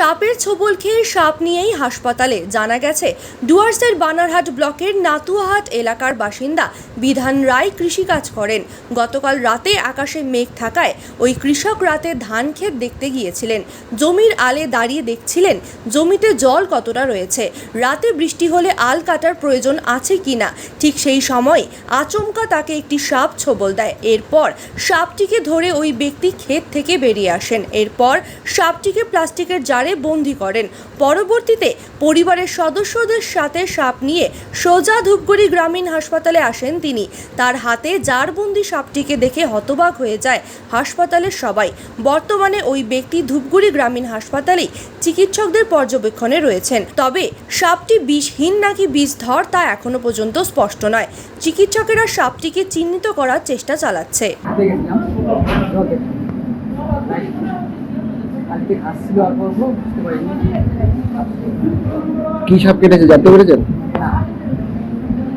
সাপের ছোবল খেয়ে সাপ নিয়েই হাসপাতালে। জানা গেছে, ডুয়ার্সের বানারহাট ব্লকের নাতুয়াহাট এলাকার বাসিন্দা বিধান রায় কৃষিকাজ করেন। গতকাল রাতে আকাশে মেঘ থাকায় ওই কৃষক রাতে ধান ক্ষেত দেখতে গিয়েছিলেন। জমির আলে দাঁড়িয়ে দেখছিলেন জমিতে জল কতটা রয়েছে। রাতে বৃষ্টি হলে আল কাটার প্রয়োজন আছে কিনা ঠিক সেই সময় আচমকা তাকে একটি সাপ ছোবল দেয়। এরপর সাপটিকে ধরে ওই ব্যক্তি ক্ষেত থেকে বেরিয়ে আসেন। এরপর সাপটিকে প্লাস্টিকের জারে বন্দি করেন। পরবর্তীতে পরিবারের সদস্যদের সাথে সাপ নিয়ে সোজা ধূপগুড়ি গ্রামীণ হাসপাতালে আসেন তিনি। তার হাতে জারবন্দি সাপটিকে দেখে হতবাক হয়ে যায় হাসপাতালের সবাই। বর্তমানে ওই ব্যক্তি ধূপগুড়ি গ্রামীণ হাসপাতালেই চিকিৎসকদের পর্যবেক্ষণে রয়েছেন। তবে সাপটি বিষহীন নাকি বিষধর তা এখনও পর্যন্ত স্পষ্ট নয়। চিকিৎসকেরা সাপটিকে চিহ্নিত করার চেষ্টা চালাচ্ছে। বুঝতে পারিনি। কি সাপ কেটেছে? জানতে পেরেছেন?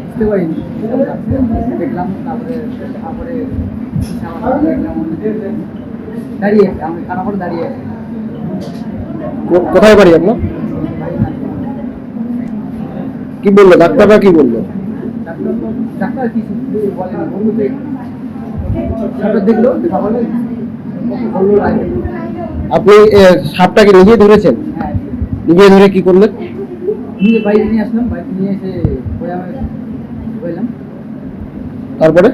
বুঝতে পারিনি। দেখলাম তারপরে দেখলাম দাঁড়িয়ে আছে আমি খারাপ করে দাঁড়িয়ে আছি। কোথায় বাড়ি আপনার? কি বলল? ডাক্তাররা কি বলল? ডাক্তার কিছু বলেনি বলল দেখল দেখা বলে বলল রাখবে আপনি সাপটাকে নিজে ধরেছেন? হ্যাঁ। নিজে ধরে কি করলেন? বাইরে নিয়ে আসলাম বাইরে নিয়ে এসে তারপরে?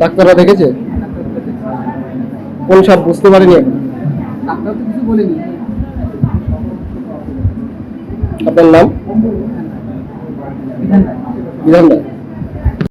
ডাক্তাররা দেখেছে। কোন সাপ বুঝতে পারেনি? ডাক্তার তো কিছু বলেনি। আপনার নাম? বিধান রায়